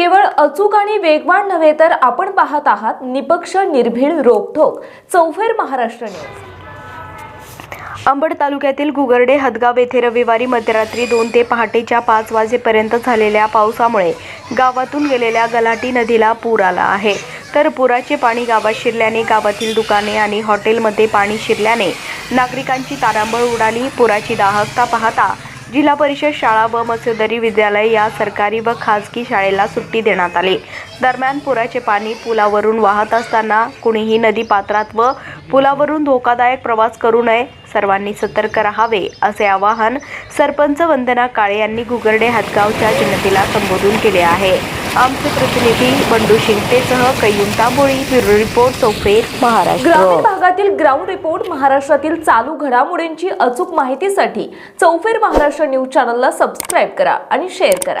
केवळ अचूक आणि वेगवान नव्हे तर आपण पाहत आहात निपक्ष निर्भीड रोखोक चौफेर महाराष्ट्र न्यूज. अंबड तालुक्यातील गुगर्डे हदगाव येथे रविवारी मध्यरात्री दोन ते पहाटेच्या पाच वाजेपर्यंत झालेल्या पावसामुळे गावातून गेलेल्या गलाटी नदीला पूर आला आहे. तर पुराचे पाणी गावात शिरल्याने गावातील दुकाने आणि हॉटेलमध्ये पाणी शिरल्याने नागरिकांची तारांबळ उडाली. पुराची दाहकता पाहता जिल्हा परिषद शाळा व मत्स्योदरी विद्यालय या सरकारी व खाजगी शाळेला सुट्टी देण्यात आली. दरम्यान पुराचे पाणी पुलावरून वाहत असताना कुणीही नदी पात्रात व पुलावरून धोकादायक प्रवास करू नये सर्वांनी सतर्क राहावे असे आवाहन सरपंच वंदना काळे यांनी घुगर्डे हातगावच्या जनतेला संबोधून केले आहे. आमचे प्रतिनिधी बंडू शिंगतेसह कैयूम तांबोळी ब्युरो रिपोर्ट चौफेर ग्रामीण भागातील ग्राउंड रिपोर्ट महाराष्ट्रातील चालू घडामोडींची अचूक माहितीसाठी चौफेर महाराष्ट्र न्यूज चॅनलला सबस्क्राईब करा आणि शेअर करा.